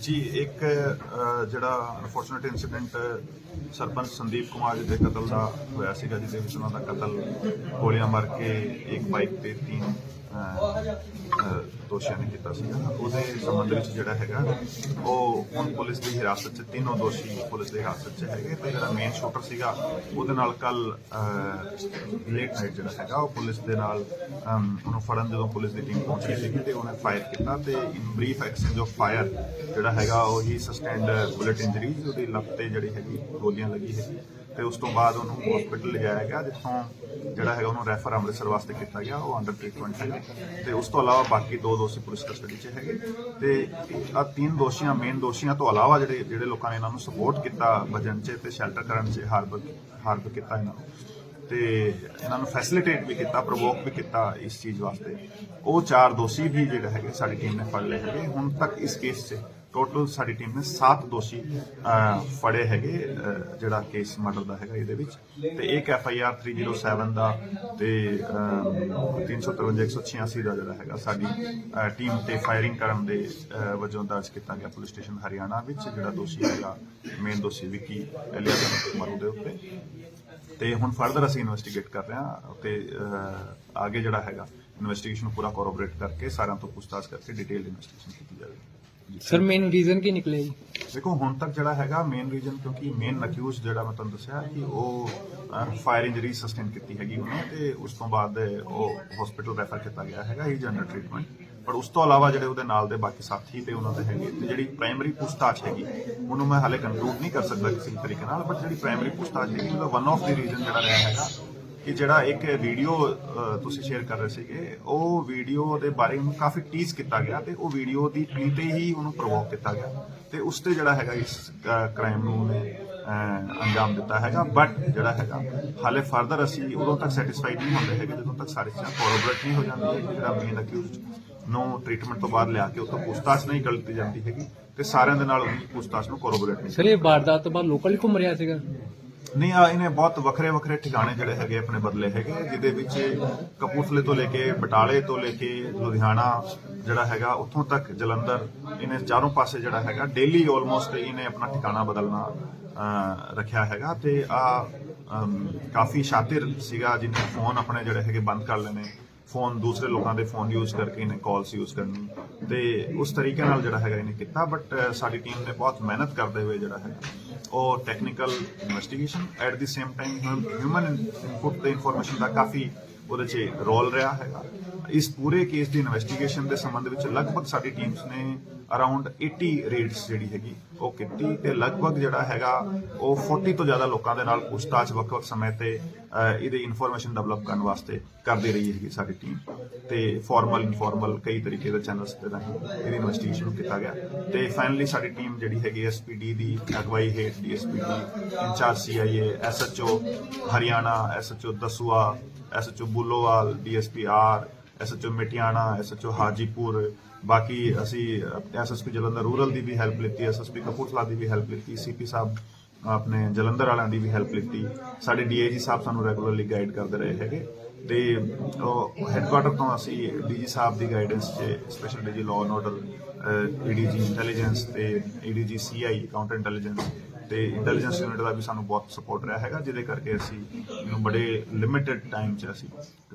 ਜੀ, ਇੱਕ ਜਿਹੜਾ ਅਨਫੋਰਚੂਨੇਟ ਇਨਸੀਡੈਂਟ ਸਰਪੰਚ ਸੰਦੀਪ ਕੁਮਾਰ ਜੀ ਦੇ ਕਤਲ ਦਾ ਹੋਇਆ ਸੀਗਾ, ਜਿਹਦੇ ਵਿੱਚ ਉਹਨਾਂ ਦਾ ਕਤਲ ਗੋਲੀਆਂ ਮਾਰ ਕੇ ਇੱਕ ਬਾਈਕ ਤੇ ਤਿੰਨ ਦੋਸ਼ੀਆਂ ਨੇ ਕੀਤਾ ਸੀਗਾ। ਉਹਦੇ ਸੰਬੰਧ ਵਿੱਚ ਜਿਹੜਾ ਹੈਗਾ, ਉਹ ਹੁਣ ਪੁਲਿਸ ਦੀ ਹਿਰਾਸਤ 'ਚ ਤਿੰਨੋਂ ਦੋਸ਼ੀ ਪੁਲਿਸ ਦੀ ਹਿਰਾਸਤ 'ਚ ਹੈਗੇ ਤੇ ਜਿਹੜਾ ਮੇਨ ਸ਼ੂਟਰ ਸੀਗਾ, ਉਹਦੇ ਨਾਲ ਕੱਲ ਲੇਟ ਨਾਈਟ ਜਿਹੜਾ ਹੈਗਾ, ਉਹ ਪੁਲਿਸ ਦੇ ਨਾਲ ਉਹਨੂੰ ਫੜਨ ਜਦੋਂ ਪੁਲਿਸ ਦੀ ਟੀਮ ਪਹੁੰਚੀ ਸੀਗੀ ਤੇ ਉਹਨੇ ਫਾਇਰ ਕੀਤਾ ਤੇ in brief exchange of fire ਜਿਹੜਾ ਹੈਗਾ ਉਹ ਹੀ ਸਸਟੈਂਡ ਬੁਲੇਟ ਇੰਜਰੀ ਉਹਦੀ ਲੱਤ ਤੇ ਜਿਹੜੀ ਹੈਗੀ ਗੋਲੀਆਂ ਲੱਗੀ ਹੈਗੀ। ਤੇ ਉਸ ਤੋਂ ਬਾਅਦ ਉਹਨੂੰ ਹਸਪੀਟਲ ਲਿਜਾਇਆ ਗਿਆ, ਜਿੱਥੋਂ ਜਿਹੜਾ ਹੈਗਾ ਉਹਨੂੰ ਰੈਫਰ ਅੰਮ੍ਰਿਤਸਰ ਵਾਸਤੇ ਕੀਤਾ ਗਿਆ, ਉਹ ਅੰਡਰ ਟ੍ਰੀਟਮੈਂਟ ਹੈਗਾ ਤੇ ਉਸ ਤੋਂ ਇਲਾਵਾ ਬਾਕੀ ਦੋ ਦੋਸ਼ੀ ਪੁਲਿਸ ਕਸਟਡੀ 'ਚ ਹੈਗੇ। ਤੇ ਆ ਤਿੰਨ ਦੋਸ਼ੀਆਂ ਮੇਨ ਦੋਸ਼ੀਆਂ ਤੋਂ ਇਲਾਵਾ ਜਿਹੜੇ ਜਿਹੜੇ ਲੋਕਾਂ ਨੇ ਇਹਨਾਂ ਨੂੰ ਸਪੋਰਟ ਕੀਤਾ ਵਜਨ 'ਚ ਤੇ ਸ਼ੈਲਟਰ ਕਰਨ 'ਚ ਹਾਰਬਰ ਹਾਰਬ ਕੀਤਾ ਇਹਨਾਂ ਨੂੰ। ਤੇ ਇਹਨਾਂ ਨੂੰ ਫੈਸਿਲਿਟੇਟ ਵੀ ਕੀਤਾ ਪ੍ਰੋਵੋਕ ਵੀ ਕੀਤਾ ਇਸ ਚੀਜ਼ ਵਾਸਤੇ। ਉਹ ਚਾਰ ਦੋਸ਼ੀ ਵੀ ਜਿਹੜੇ ਹੈਗੇ, ਸਾਡੀ ਟੀਮ ਨੇ ਫੜ ਲਏ ਹੈਗੇ। ਹੁਣ ਤੱਕ ਇਸ ਕੇਸ 'ਚ ਟੋਟਲ ਸਾਡੀ ਟੀਮ ਨੇ 7 ਦੋਸ਼ੀ ਫੜੇ ਹੈਗੇ ਜਿਹੜਾ ਕੇਸ ਮਰਡਰ ਦਾ ਹੈਗਾ ਇਹਦੇ ਵਿੱਚ। ਤੇ ਇੱਕ ਐਫ ਆਈ ਆਰ 307 ਦਾ ਤੇ ਅਹ, 353 186 ਦਾ ਜਿਹੜਾ ਹੈਗਾ ਸਾਡੀ ਟੀਮ ਤੇ ਫਾਇਰਿੰਗ ਕਰਨ ਦੇ ਵਜੋਂ ਦਰਜ ਕੀਤਾ ਗਿਆ ਪੁਲਿਸ ਸਟੇਸ਼ਨ ਹਰਿਆਣਾ ਵਿੱਚ ਜਿਹੜਾ ਦੋਸ਼ੀ ਹੈਗਾ ਮੇਨ ਦੋਸ਼ੀ ਵਿੱਕੀ ਐਲੀਆ ਮਰੂ ਦੇ ਉੱਤੇ। ਤੇ ਹੁਣ ਫਰਦਰ ਅਸੀਂ ਇਨਵੈਸਟੀਗੇਟ ਕਰ ਰਹੇ ਹਾਂ ਤੇ ਅਹ, ਅੱਗੇ ਜਿਹੜਾ ਹੈਗਾ ਇਨਵੈਸਟੀਗੇਸ਼ਨ ਪੂਰਾ ਕੋਰੋਬੋਰੇਟ ਕਰਕੇ ਸਾਰਿਆਂ ਤੋਂ ਪੁੱਛਤਾਛ ਕਰਕੇ ਡਿਟੇਲ ਇਨਵੈਸਟੀਗੇਸ਼ਨ ਕੀਤੀ ਜਾਵੇਗੀ। ਸਰ ਮੇਨ ਰੀਜ਼ਨ ਕੀ ਨਿਕਲੇ ਜੀ? ਦੇਖੋ, ਹੁਣ ਤੱਕ ਜਿਹੜਾ ਹੈਗਾ ਮੇਨ ਰੀਜ਼ਨ ਕਿਉਂਕਿ ਮੇਨ ਅਕਿਊਜ਼ ਜਿਹੜਾ ਮੈਂ ਤੁਹਾਨੂੰ ਦੱਸਿਆ ਕਿ ਉਹ ਫਾਇਰ ਇੰਜਰੀ ਸਸਟੇਨ ਕੀਤੀ ਹੈਗੀ ਉਹਨੇ ਤੇ ਉਸ ਤੋਂ ਬਾਅਦ ਉਹ ਹਸਪੀਟਲ ਰੈਫਰ ਕੀਤਾ ਗਿਆ ਹੈਗਾ ਹੀ ਅੰਡਰ ਟ੍ਰੀਟਮੈਂਟ ਪਰ ਉਸ ਤੋਂ ਇਲਾਵਾ ਜਿਹੜੇ ਉਹਦੇ ਨਾਲ ਦੇ ਬਾਕੀ ਸਾਥੀ ਤੇ ਉਹਨਾਂ ਦੇ ਹੈਗੇ ਤੇ ਜਿਹੜੀ ਪ੍ਰਾਇਮਰੀ ਪੁੱਛਤਾਛ ਹੈਗੀ, ਉਹਨੂੰ ਮੈਂ ਹਾਲੇ ਕੰਕਲੂਡ ਨਹੀਂ ਕਰ ਸਕਦਾ ਕਿਸੇ ਵੀ ਤਰੀਕੇ ਨਾਲ ਬਟ ਜਿਹੜੀ ਪ੍ਰਾਇਮਰੀ ਪੁੱਛਤਾਛ ਹੈਗੀ ਉਹਦਾ ਵਨ ਆਫ ਦੀ ਰੀਜ਼ਨ ਜਿਹੜਾ ਰਿਹਾ ਹੈਗਾ ਕਿ ਜਿਹੜਾ ਇੱਕ ਵੀਡੀਓ ਤੁਸੀਂ ਸ਼ੇਅਰ ਕਰ ਰਹੇ ਸੀਗੇ, ਉਹ ਵੀਡੀਓ ਦੇ ਬਾਰੇ ਉਹਨੂੰ ਕਾਫੀ ਟੀਜ਼ ਕੀਤਾ ਗਿਆ ਤੇ ਉਹ ਵੀਡੀਓ ਦੀ ਪੀ ਤੇ ਹੀ ਉਹਨੂੰ ਪ੍ਰੋਵੋਕ ਕੀਤਾ ਗਿਆ ਤੇ ਉਸ ਤੇ ਜਿਹੜਾ ਹੈਗਾ ਇਸ ਕ੍ਰਾਈਮ ਨੂੰ ਉਹਨੇ ਅੰਜਾਮ ਦਿੱਤਾ ਹੈਗਾ। ਬਟ ਜਿਹੜਾ ਹੈਗਾ, ਹਾਲੇ ਫਰਦਰ ਅਸੀਂ ਉਦੋਂ ਤੱਕ ਸੈਟੀਸਫਾਈਡ ਨਹੀਂ ਹੁੰਦੇ ਹੈਗੇ, ਜਦੋਂ ਤੱਕ ਸਾਰੀ ਚੀਜ਼ਾਂ ਕੋਰੋਬਰੇਟ ਨਹੀਂ ਹੋ ਜਾਂਦੀ ਹੈ ਕਿ ਜਿਹੜਾ ਮੇਨ ਅਕਿਊਜ਼ਡ ਨੂੰ ਟ੍ਰੀਟਮੈਂਟ ਤੋਂ ਬਾਅਦ ਲਿਆ ਕੇ ਉਹ ਤੋਂ ਪੁੱਛਤਾਛ ਨਹੀਂ ਕੀਤੀ ਜਾਂਦੀ ਹੈਗੀ ਤੇ ਸਾਰਿਆਂ ਦੇ ਨਾਲ ਉਹਦੀ ਪੁੱਛਤਾਛ ਨੂੰ ਕੋਰੋਬਰੇਟ ਨਹੀਂ ਸਰ, ਇਹ ਵਾਰਦਾਤ ਤੋਂ ਬਾਅਦ ਲੋਕਲ ਹੀ ਘੁੰਮ ਰਿਹਾ ਸੀਗਾ। ਨਹੀਂ, ਆ ਇਹਨੇ ਬਹੁਤ ਵੱਖਰੇ ਵੱਖਰੇ ਠਿਕਾਣੇ ਜਿਹੜੇ ਹੈਗੇ ਆਪਣੇ ਬਦਲੇ ਹੈਗੇ ਜਿਹਦੇ ਵਿੱਚ ਕਪੂਰਥਲੇ ਤੋਂ ਲੈ ਕੇ ਬਟਾਲੇ ਤੋਂ ਲੈ ਕੇ ਲੁਧਿਆਣਾ ਜਿਹੜਾ ਹੈਗਾ, ਉੱਥੋਂ ਤੱਕ ਜਲੰਧਰ, ਇਹਨੇ ਚਾਰੋਂ ਪਾਸੇ ਜਿਹੜਾ ਹੈਗਾ ਡੇਲੀ ਆਲਮੋਸਟ ਇਹਨੇ ਆਪਣਾ ਠਿਕਾਣਾ ਬਦਲਣਾ ਰੱਖਿਆ ਹੈਗਾ ਤੇ ਆ ਕਾਫੀ ਸ਼ਾਤਿਰ ਸੀਗਾ, ਜਿਹਨੇ ਫੋਨ ਆਪਣੇ ਜਿਹੜੇ ਹੈਗੇ ਬੰਦ ਕਰ ਲੈਣੇ ਫੋਨ, ਦੂਸਰੇ ਲੋਕਾਂ ਦੇ ਫੋਨ ਯੂਜ਼ ਕਰਕੇ ਇਹਨੇ ਕਾਲਸ ਯੂਜ਼ ਕਰਨੀ। ਤੇ ਉਸ ਤਰੀਕੇ ਨਾਲ ਜਿਹੜਾ ਹੈਗਾ ਇਹਨੇ ਕੀਤਾ ਬਟ ਸਾਡੀ ਟੀਮ ਨੇ ਬਹੁਤ ਮਿਹਨਤ ਕਰਦੇ ਹੋਏ ਜਿਹੜਾ ਹੈਗਾ, ਉਹ technical investigation at the same time human input ਤੇ ਇਨਫੋਰਮੇਸ਼ਨ ਦਾ ਕਾਫੀ ਉਹਦੇ 'ਚ ਰੋਲ ਰਿਹਾ ਹੈਗਾ। ਇਸ ਪੂਰੇ ਕੇਸ ਦੀ ਇਨਵੈਸਟੀਗੇਸ਼ਨ ਦੇ ਸੰਬੰਧ ਵਿੱਚ ਲਗਭਗ ਸਾਡੀ ਟੀਮਸ ਨੇ ਅਰਾਊਂਡ 80 ਰੇਡਸ ਜਿਹੜੀ ਹੈਗੀ ਉਹ ਕੀਤੀ ਤੇ ਲਗਭਗ ਜਿਹੜਾ ਹੈਗਾ ਉਹ 40 ਤੋਂ ਜ਼ਿਆਦਾ ਲੋਕਾਂ ਦੇ ਨਾਲ ਪੁੱਛਤਾਛ ਵੱਖ-ਵੱਖ ਸਮੇਂ ਤੇ ਅਹ, ਇਹਦੀ ਇਨਫੋਰਮੇਸ਼ਨ ਡਿਵੈਲਪ ਕਰਨ ਵਾਸਤੇ ਕਰਦੀ ਰਹੀ ਹੈਗੀ ਸਾਡੀ ਟੀਮ ਤੇ ਫਾਰਮਲ ਇਨਫਾਰਮਲ ਕਈ ਤਰੀਕੇ ਦੇ ਚੈਨਲਸ ਤੇ ਰਾਹੀਂ ਇਹਦੀ ਇਨਵੈਸਟੀਗੇਸ਼ਨ ਸ਼ੁਰੂ ਕੀਤਾ ਗਿਆ। ਤੇ ਫਾਈਨਲੀ ਸਾਡੀ ਟੀਮ ਜਿਹੜੀ ਹੈਗੀ ਐਸਪੀਡੀ ਦੀ ਅਗਵਾਈ ਹੇਠ DSPD incharge CIA SHO Hariana SHO Dasuya SHO Bullowal DSP R SHO Matiana SHO Hajipur ਬਾਕੀ ਅਸੀਂ ਐਸਐਸਪੀ ਜਲੰਧਰ ਰੂਰਲ ਦੀ ਵੀ ਹੈਲਪ ਲਿੱਤੀ ਐਸਐਸਪੀ ਕਪੂਰਥਲਾ ਦੀ ਵੀ ਹੈਲਪ ਲਿੱਤੀ ਸੀਪੀ ਸਾਹਿਬ ਆਪਣੇ ਜਲੰਧਰ ਵਾਲਿਆਂ ਦੀ ਵੀ ਹੈਲਪ ਲਿੱਤੀ। ਸਾਡੇ ਡੀਏਜੀ ਸਾਹਿਬ ਸਾਨੂੰ ਰੈਗੂਲਰਲੀ ਗਾਈਡ ਕਰਦੇ ਰਹੇ ਹੈਗੇ। ਤੇ ਹੈੱਡਕੁਆਟਰ ਤੋਂ ਅਸੀਂ ਡੀਜੀ ਸਾਹਿਬ ਦੀ ਗਾਈਡੈਂਸ 'ਚ special DG law and order ADG intelligence ਤੇ ਈਡੀਜੀ ਸੀਆਈ ਕਾਊਂਟਰ ਇੰਟੈਲੀਜੈਂਸ ਤੇ ਇੰਟੈਲੀਜੈਂਸ ਯੂਨਿਟ ਦਾ ਵੀ ਸਾਨੂੰ ਬਹੁਤ ਸਪੋਰਟ ਰਿਹਾ ਹੈਗਾ, ਜਿਹਦੇ ਕਰਕੇ ਅਸੀਂ ਇਹਨੂੰ ਬੜੇ ਲਿਮਿਟਿਡ ਟਾਈਮ 'ਚ ਅਸੀਂ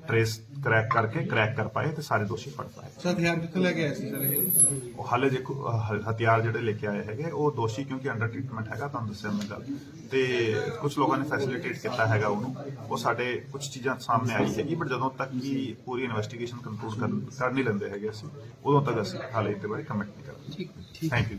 ਟ੍ਰੇਸ ਕਰੈਕ ਕਰਕੇ ਕਰੈਕ ਕਰ ਪਾਏ ਤੇ ਸਾਰੇ ਦੋਸ਼ੀ ਫੜ ਪਾਏ। ਸਰ ਹਥਿਆਰ ਕਿੱਥੋਂ ਲੈ ਕੇ ਆਏ ਸੀ ਸਰ ਇਹ? ਉਹ ਹਾਲੇ ਦੇਖੋ ਹ- ਹਥਿਆਰ ਜਿਹੜੇ ਲੈ ਕੇ ਆਏ ਹੈਗੇ ਉਹ ਦੋਸ਼ੀ ਕਿਉਂਕਿ ਅੰਡਰ ਟ੍ਰੀਟਮੈਂਟ ਹੈਗਾ ਤੁਹਾਨੂੰ ਦੱਸਿਆ ਮੈਂ ਗੱਲ। ਤੇ ਕੁਝ ਲੋਕਾਂ ਨੇ ਫੈਸਿਲਿਟੇਟ ਕੀਤਾ ਹੈਗਾ ਉਹਨੂੰ। ਉਹ ਸਾਡੇ ਕੁਝ ਚੀਜ਼ਾਂ ਸਾਹਮਣੇ ਆਈ ਹੈਗੀ ਬਟ ਜਦੋਂ ਤੱਕ ਕਿ ਪੂਰੀ ਇਨਵੈਸਟੀਗੇਸ਼ਨ ਕੰਕਲੂਡ ਕਰ ਕਰ ਨਹੀਂ ਲੈਂਦੇ ਹੈਗੇ ਅਸੀਂ ਉਦੋਂ ਤੱਕ ਅਸੀਂ ਹਾਲੇ ਇਹਦੇ ਬਾਰੇ ਕਮੈਂਟ ਨਹੀਂ ਕਰਦੇ। ਠੀਕ ਠੀਕ। Thank you